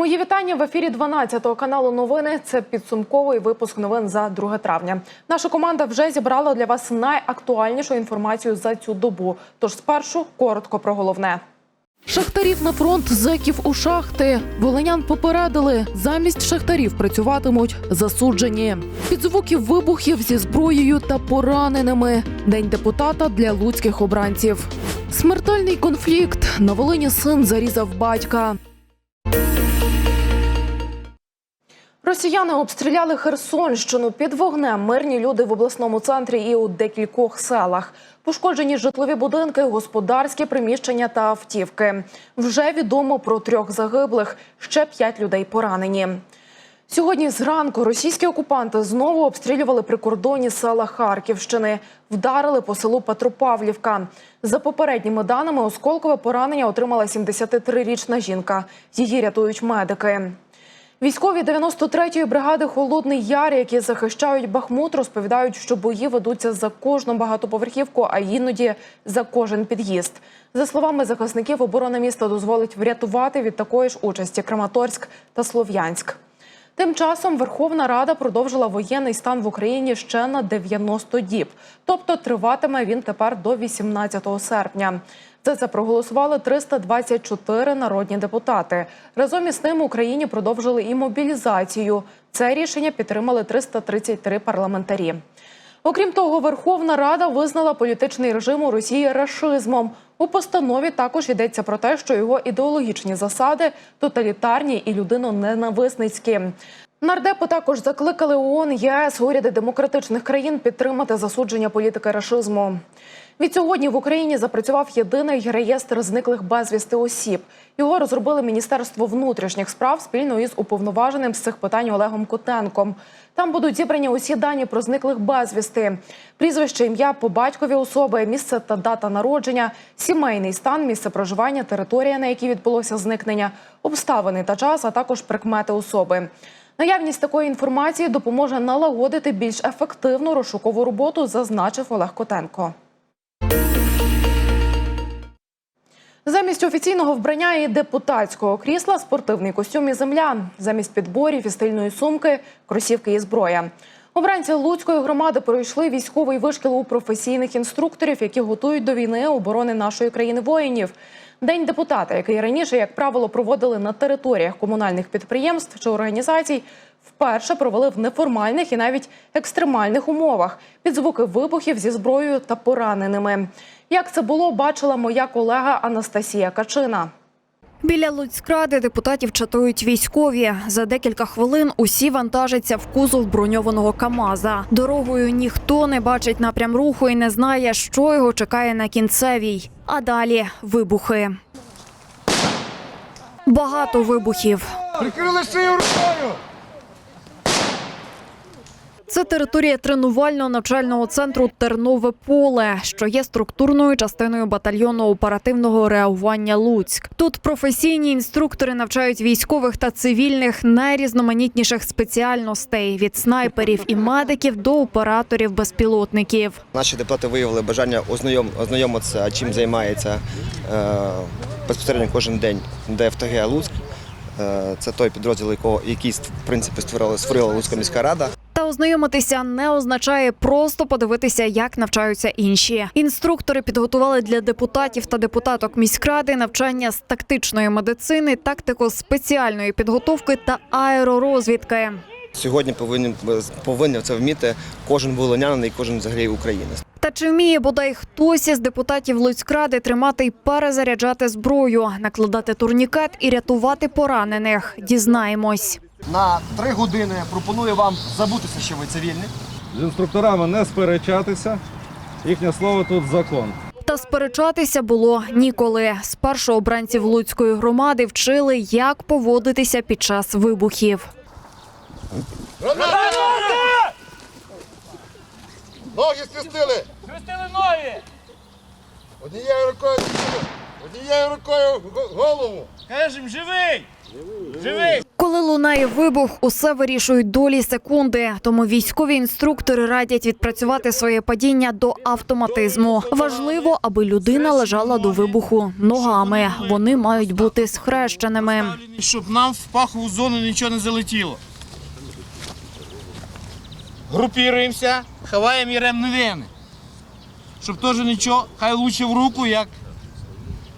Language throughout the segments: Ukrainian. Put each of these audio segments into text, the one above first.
Мої вітання в ефірі 12 каналу Новини. Це підсумковий випуск новин за 2 травня. Наша команда вже зібрала для вас найактуальнішу інформацію за цю добу. Тож спершу коротко про головне. Шахтарів на фронт, зеків у шахти. Волинян попередили. Замість шахтарів працюватимуть засуджені. Під звуків вибухів зі зброєю та пораненими. День депутата для луцьких обранців. Смертельний конфлікт. На Волині син зарізав батька. Росіяни обстріляли Херсонщину під вогнем. Мирні люди в обласному центрі і у декількох селах. Пошкоджені житлові будинки, господарські приміщення та автівки. Вже відомо про трьох загиблих. Ще п'ять людей поранені. Сьогодні зранку російські окупанти знову обстрілювали прикордонні села Харківщини. Вдарили по селу Петропавлівка. За попередніми даними, осколкове поранення отримала 73-річна жінка. Її рятують медики. Військові 93-ї бригади Холодний Яр, які захищають Бахмут, розповідають, що бої ведуться за кожну багатоповерхівку, а іноді за кожен під'їзд. За словами захисників, оборона міста дозволить врятувати від такої ж участі Краматорськ та Слов'янськ. Тим часом Верховна Рада продовжила воєнний стан в Україні ще на 90 діб, тобто триватиме він тепер до 18 серпня. За це проголосували 324 народні депутати. Разом із тим Україні продовжили і мобілізацію. Це рішення підтримали 333 парламентарі. Окрім того, Верховна Рада визнала політичний режим у Росії рашизмом. У постанові також йдеться про те, що його ідеологічні засади тоталітарні і людиноненависницькі. Нардепи також закликали ООН, ЄС, уряди демократичних країн підтримати засудження політики рашизму. Відсьогодні в Україні запрацював єдиний реєстр зниклих безвісти осіб. Його розробили Міністерство внутрішніх справ спільно із уповноваженим з цих питань Олегом Котенком. Там будуть зібрані усі дані про зниклих безвісти, прізвище, ім'я по батькові особи, місце та дата народження, сімейний стан, місце проживання, територія, на якій відбулося зникнення, обставини та час, а також прикмети особи. Наявність такої інформації допоможе налагодити більш ефективну розшукову роботу, зазначив Олег Котенко. Замість офіційного вбрання і депутатського крісла спортивний костюм і земля. Замість підборів і стильної сумки кросівки і зброя. Обранці Луцької громади пройшли військовий вишкіл у професійних інструкторів, які готують до війни оборони нашої країни воїнів. День депутата, який раніше, як правило, проводили на територіях комунальних підприємств чи організацій, вперше провели в неформальних і навіть екстремальних умовах під звуки вибухів зі зброєю та пораненими. Як це було, бачила моя колега Анастасія Качина. Біля Луцькради депутатів чатують військові. За декілька хвилин усі вантажаться в кузов броньованого КАМАЗа. Дорогою ніхто не бачить напрям руху і не знає, що його чекає на кінцевій. А далі вибухи. Багато вибухів. Прикрили шию рукою! Це територія тренувального навчального центру Тернове поле, що є структурною частиною батальйону оперативного реагування Луцьк. Тут професійні інструктори навчають військових та цивільних найрізноманітніших спеціальностей від снайперів і медиків до операторів безпілотників. Наші депутати виявили бажання ознайом, ознайомитися, чим займається е, безпосередньо кожен день ДФТГ Луцьк. Е, це той підрозділ, який в принципі створила, створила Луцька міська рада. Ознайомитися не означає просто подивитися, як навчаються інші. Інструктори підготували для депутатів та депутаток міськради навчання з тактичної медицини, тактико-спеціальної підготовки та аеророзвідки. Сьогодні повинен, повинен це вміти кожен волинянин і кожен взагалі українець. Та чи вміє бодай хтось із депутатів Луцькради тримати й перезаряджати зброю, накладати турнікет і рятувати поранених? Дізнаємось. На три години пропоную вам забутися, що ви цивільні. З інструкторами не сперечатися. Їхнє слово тут закон. Та сперечатися було ніколи. Спершу обранців Луцької громади вчили, як поводитися під час вибухів. Ноги спустили! Спустили ноги! Однією рукою однією рукою голову. Кажем, живий! Живий! Коли лунає вибух, усе вирішують долі секунди. Тому військові інструктори радять відпрацювати своє падіння до автоматизму. Важливо, аби людина лежала до вибуху ногами. Вони мають бути схрещеними. Щоб нам в пахову зону нічого не залетіло. Групіруємося, ховаємо і ремновини. Щоб теж нічого, хай лучше в руку, як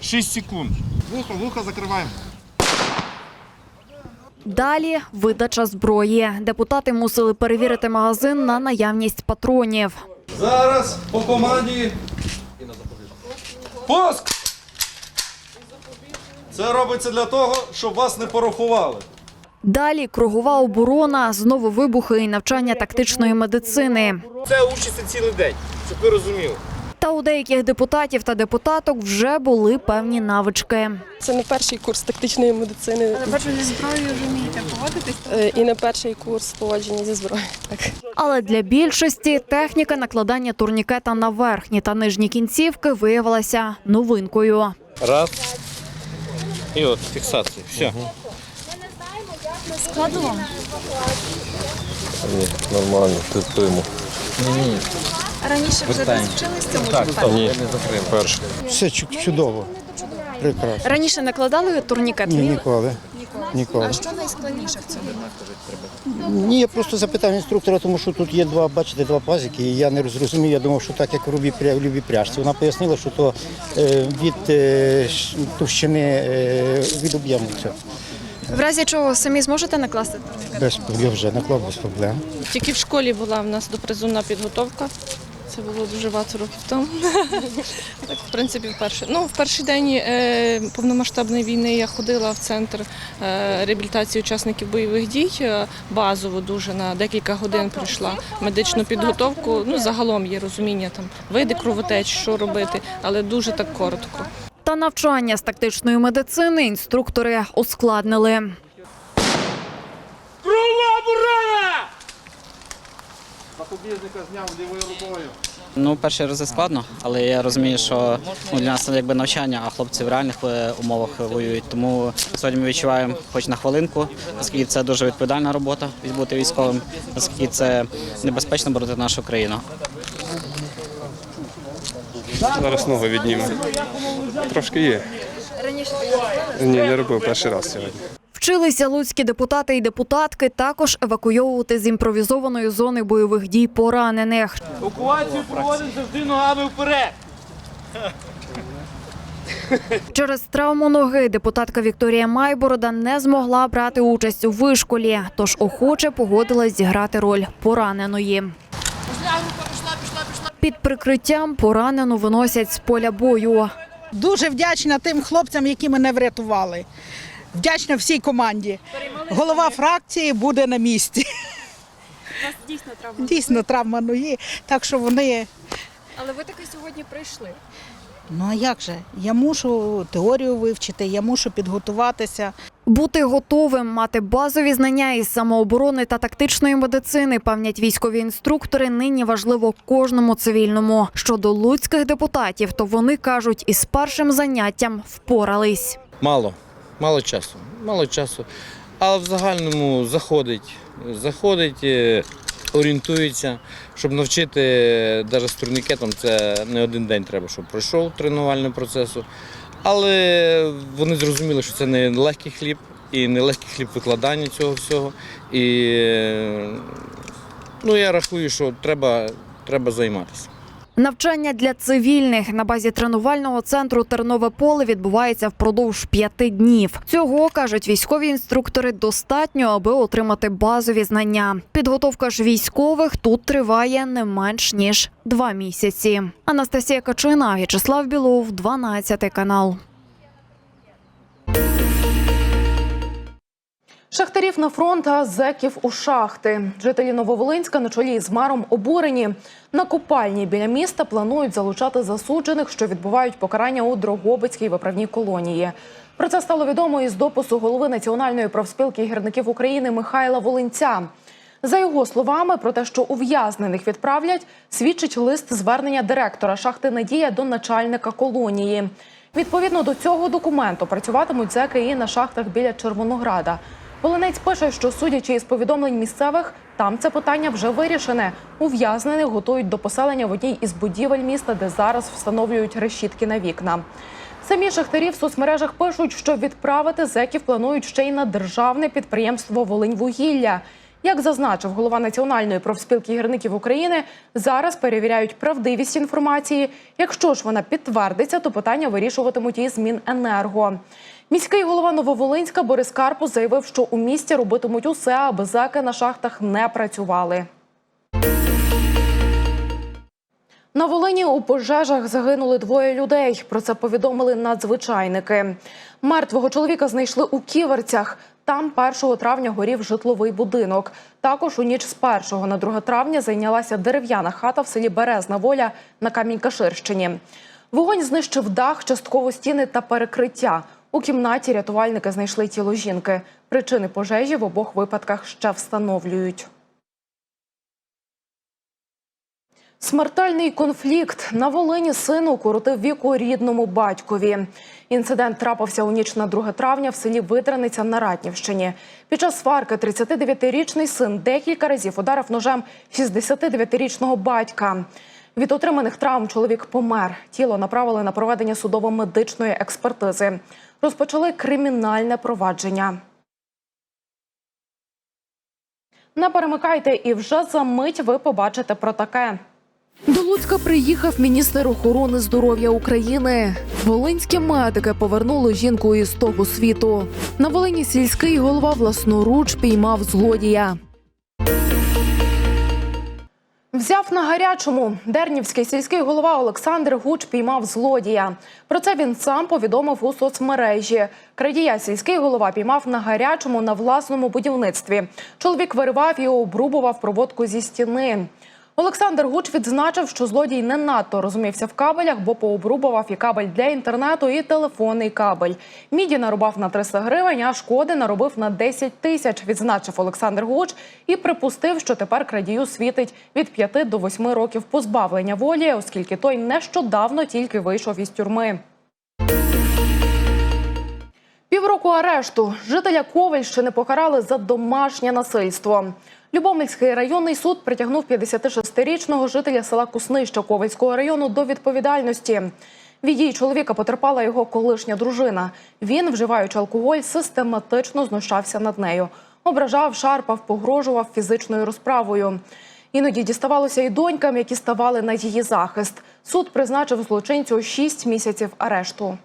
6 секунд. Вухо, вухо закриваємо. Далі видача зброї. Депутати мусили перевірити магазин на наявність патронів. Зараз по команді. Пуск! Це робиться для того, щоб вас не порахували. Далі кругова оборона, знову вибухи і навчання тактичної медицини. Це учиться цілий день, щоб ви розуміли. Та у деяких депутатів та депутаток вже були певні навички. Це не перший курс тактичної медицини. Але бачу, зі зброєю вже вмієте поводитись. Е, І не перший курс поводження зі зброєю. Так. Але для більшості техніка накладання турнікета на верхні та нижні кінцівки виявилася новинкою. Раз. І от фіксація. Все. Нормально, терпимо. Раніше вже десь вчились цьому чи вперше? Ні, перше. Все чу- чудово. Прекрасно. Раніше накладали турнікет? Ні, ніколи. Ніколи. А що найскладніше в цьому? Ні, я просто запитав інструктора, тому що тут є два, бачите, два пазики, і я не зрозумів, я думав, що так, як у любій пря- в любій пряжці. Вона пояснила, що то е, від е, ш- товщини е, від об'єму цього. В разі чого самі зможете накласти турнікет? Без, я вже наклав без проблем. Тільки в школі була в нас допризовна підготовка. Це було дуже багато років тому. так, в принципі, вперше. Ну, в перший день е, повномасштабної війни я ходила в центр е, реабілітації учасників бойових дій. е, Базово дуже на декілька годин пройшла медичну підготовку. Ну, загалом є розуміння там види кровотеч, що робити, але дуже так коротко. Та навчання з тактичної медицини інструктори ускладнили. Ну, перші рази складно, але я розумію, що ну, для нас це якби навчання, а хлопці в реальних е, умовах воюють. Тому сьогодні ми відчуваємо хоч на хвилинку, оскільки це дуже відповідальна робота бути військовим, оскільки це небезпечно боротити нашу країну. Зараз ногу відніме. Трошки є. Раніше Ні, не робив перший раз сьогодні. Вчилися луцькі депутати і депутатки також евакуйовувати з імпровізованої зони бойових дій поранених. Евакуацію проводимо завжди ногами вперед. Через травму ноги депутатка Вікторія Майборода не змогла брати участь у вишколі, тож охоче погодилась зіграти роль пораненої. Під прикриттям поранену виносять з поля бою. Дуже вдячна тим хлопцям, які мене врятували. Вдячна всій команді. Голова фракції буде на місці. у вас дійсно травма. Дійсно, травма ноги. Так що вони. Але ви таки сьогодні прийшли. Ну а як же? Я мушу теорію вивчити, я мушу підготуватися. Бути готовим, мати базові знання із самооборони та тактичної медицини, певнять військові інструктори. Нині важливо кожному цивільному. Щодо луцьких депутатів, то вони кажуть, із першим заняттям впорались. Мало. Мало часу. Мало часу. Але в загальному заходить. Заходить, е, орієнтується. Щоб навчити навіть з турнікетом, це не один день треба, щоб пройшов тренувальний процесу. Але вони зрозуміли, що це не легкий хліб і не легкий хліб викладання цього всього. І е, ну, я рахую, що треба, треба займатися. Навчання для цивільних на базі тренувального центру Тернове поле відбувається впродовж п'яти днів. Цього кажуть військові інструктори достатньо, аби отримати базові знання. Підготовка ж військових тут триває не менш ніж два місяці. Анастасія Качина, В'ячеслав Білов, 12 канал. Шахтарів на фронт, а зеків у шахти. Жителі Нововолинська на чолі з маром обурені. На купальні біля міста планують залучати засуджених, що відбувають покарання у Дрогобицькій виправній колонії. Про це стало відомо із допису голови Національної профспілки гірників України Михайла Волинця. За його словами, про те, що ув'язнених відправлять, свідчить лист звернення директора шахти Надія до начальника колонії. Відповідно до цього документу працюватимуть зеки і на шахтах біля Червонограда. Волинець пише, що судячи із повідомлень місцевих, там це питання вже вирішене. Ув'язнених готують до поселення в одній із будівель міста, де зараз встановлюють решітки на вікна. Самі шахтарі в соцмережах пишуть, що відправити зеків планують ще й на державне підприємство Волиньвугілля. Як зазначив голова Національної профспілки гірників України, зараз перевіряють правдивість інформації. Якщо ж вона підтвердиться, то питання вирішуватимуть із Міненерго. Міський голова Нововолинська Борис Карпус заявив, що у місті робитимуть усе, аби зеки на шахтах не працювали. На Волині у пожежах загинули двоє людей. Про це повідомили надзвичайники. Мертвого чоловіка знайшли у ківерцях. Там 1 травня горів житловий будинок. Також у ніч з 1 на 2 травня зайнялася дерев'яна хата в селі Березна Воля на Камінь-Каширщині. Вогонь знищив дах, частково стіни та перекриття. У кімнаті рятувальники знайшли тіло жінки. Причини пожежі в обох випадках ще встановлюють. Смертельний конфлікт на Волині сину укоротив віку рідному батькові. Інцидент трапився у ніч на 2 травня в селі Витраниця на Ратнівщині. Під час сварки 39-річний син декілька разів ударив ножем 69-річного батька. Від отриманих травм чоловік помер. Тіло направили на проведення судово-медичної експертизи. Розпочали кримінальне провадження. Не перемикайте, і вже за мить ви побачите про таке. До Луцька приїхав міністр охорони здоров'я України. Волинські медики повернули жінку із того світу. На Волині сільський голова власноруч піймав злодія. Взяв на гарячому. Дернівський сільський голова Олександр Гуч піймав злодія. Про це він сам повідомив у соцмережі. Крадія сільський голова піймав на гарячому на власному будівництві. Чоловік виривав і обрубував проводку зі стіни. Олександр Гуч відзначив, що злодій не надто розумівся в кабелях, бо пообрубував і кабель для інтернету, і телефонний кабель. Міді нарубав на 300 гривень, а шкоди наробив на 10 тисяч, відзначив Олександр Гуч і припустив, що тепер крадію світить від 5 до 8 років позбавлення волі, оскільки той нещодавно тільки вийшов із тюрми. Півроку арешту жителя Ковальщини покарали за домашнє насильство. Любомельський районний суд притягнув 56-річного жителя села Куснища Ковальського району до відповідальності. Від дій чоловіка потерпала його колишня дружина. Він, вживаючи алкоголь, систематично знущався над нею. Ображав, шарпав, погрожував фізичною розправою. Іноді діставалося і донькам, які ставали на її захист. Суд призначив злочинцю 6 місяців арешту.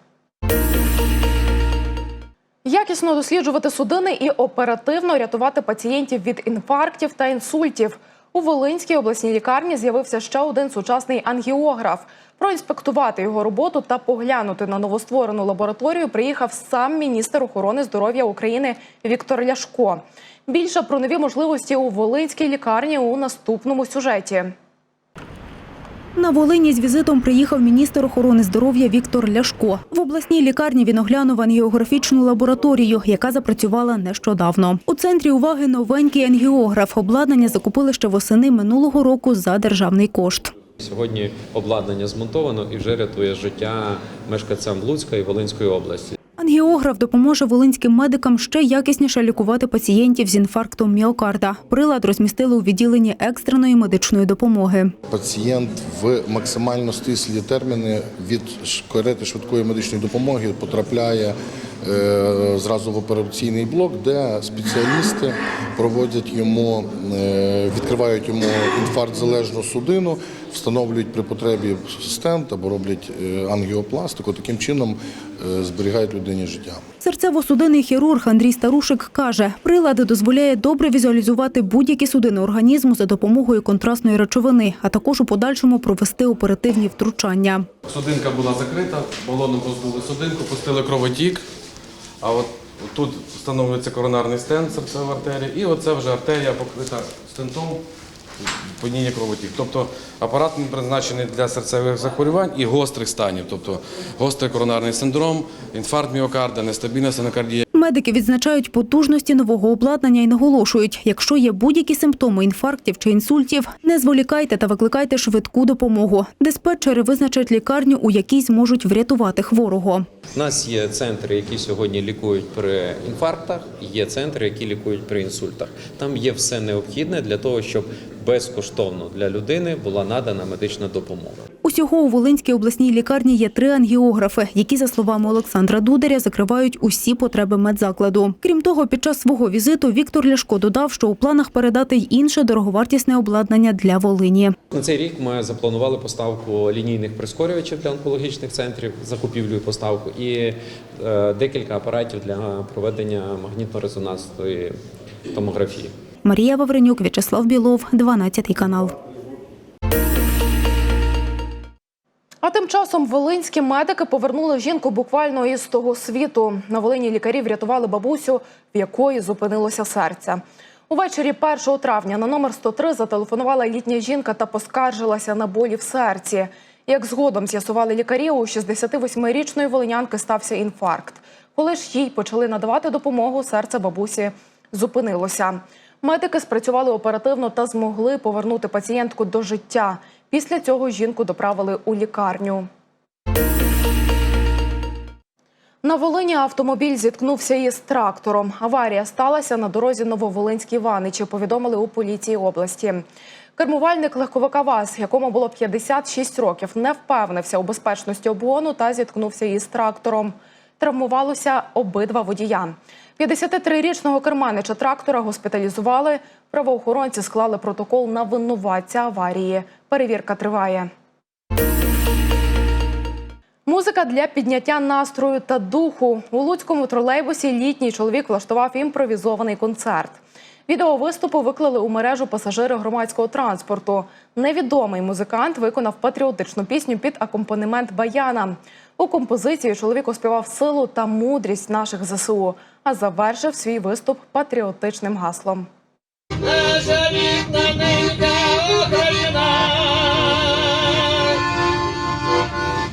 Якісно досліджувати судини і оперативно рятувати пацієнтів від інфарктів та інсультів. У Волинській обласній лікарні з'явився ще один сучасний ангіограф. Проінспектувати його роботу та поглянути на новостворену лабораторію приїхав сам міністр охорони здоров'я України Віктор Ляшко. Більше про нові можливості у Волинській лікарні у наступному сюжеті. На Волині з візитом приїхав міністр охорони здоров'я Віктор Ляшко. В обласній лікарні він оглянув ангіографічну лабораторію, яка запрацювала нещодавно. У центрі уваги новенький ангіограф. Обладнання закупили ще восени минулого року за державний кошт. Сьогодні обладнання змонтовано і вже рятує життя мешканцям Луцька і Волинської області. Ангіограф допоможе волинським медикам ще якісніше лікувати пацієнтів з інфарктом міокарда. Прилад розмістили у відділенні екстреної медичної допомоги. Пацієнт в максимально стислі терміни від карети швидкої медичної допомоги потрапляє е, зразу в операційний блок, де спеціалісти проводять йому, е, відкривають йому інфаркт залежну судину, встановлюють при потребі стенд або роблять е, ангіопластику. Таким чином зберігають людині життя. Серцево-судинний хірург Андрій Старушик каже, прилад дозволяє добре візуалізувати будь-які судини організму за допомогою контрастної речовини, а також у подальшому провести оперативні втручання. Судинка була закрита, балоном позбули судинку, пустили кровотік. А от тут встановлюється коронарний стенд серцевої артерії, і оце вже артерія покрита стентом. По ній кровотік. Тобто апарат він призначений для серцевих захворювань і гострих станів, тобто гострий коронарний синдром, інфаркт міокарда, нестабільна синокардія. Медики відзначають потужності нового обладнання і наголошують, якщо є будь-які симптоми інфарктів чи інсультів, не зволікайте та викликайте швидку допомогу. Диспетчери визначать лікарню, у якій зможуть врятувати хворого. У нас є центри, які сьогодні лікують при інфарктах, є центри, які лікують при інсультах. Там є все необхідне для того, щоб безкоштовно для людини була надана медична допомога. Усього у Волинській обласній лікарні є три ангіографи, які, за словами Олександра Дударя, закривають усі потреби медзакладу. Крім того, під час свого візиту Віктор Ляшко додав, що у планах передати й інше дороговартісне обладнання для Волині. На цей рік ми запланували поставку лінійних прискорювачів для онкологічних центрів, закупівлю і поставку, і е, декілька апаратів для проведення магнітно-резонансної томографії. Марія Вавренюк, В'ячеслав Білов, 12 канал. А тим часом волинські медики повернули жінку буквально із того світу. На Волині лікарі врятували бабусю, в якої зупинилося серце. Увечері 1 травня на номер 103 зателефонувала літня жінка та поскаржилася на болі в серці. Як згодом з'ясували лікарі, у 68-річної волинянки стався інфаркт. Коли ж їй почали надавати допомогу, серце бабусі зупинилося. Медики спрацювали оперативно та змогли повернути пацієнтку до життя. Після цього жінку доправили у лікарню. На Волині автомобіль зіткнувся із трактором. Аварія сталася на дорозі Нововолинській Ваничі, повідомили у поліції області. Кермувальник легковика ВАЗ, якому було 56 років, не впевнився у безпечності обгону та зіткнувся із трактором. Травмувалося обидва водія. 53-річного керманича трактора госпіталізували. Правоохоронці склали протокол на винуватця аварії. Перевірка триває. Музика для підняття настрою та духу. У Луцькому тролейбусі літній чоловік влаштував імпровізований концерт. Відео виступу виклали у мережу пасажири громадського транспорту. Невідомий музикант виконав патріотичну пісню під акомпанемент баяна. У композиції чоловік оспівав силу та мудрість наших ЗСУ, завершив свій виступ патріотичним гаслом. Наша рідна ненька Україна,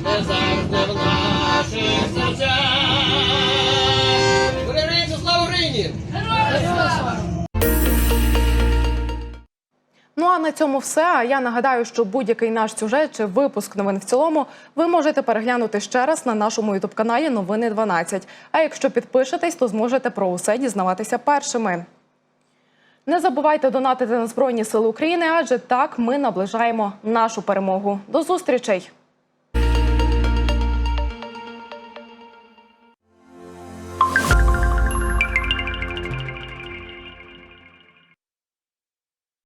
не завжди в наших серцях. Українці, слава Україні! Ну а на цьому все. А я нагадаю, що будь-який наш сюжет чи випуск новин в цілому ви можете переглянути ще раз на нашому ютуб-каналі Новини 12. А якщо підпишетесь, то зможете про усе дізнаватися першими. Не забувайте донатити на Збройні Сили України, адже так ми наближаємо нашу перемогу. До зустрічей!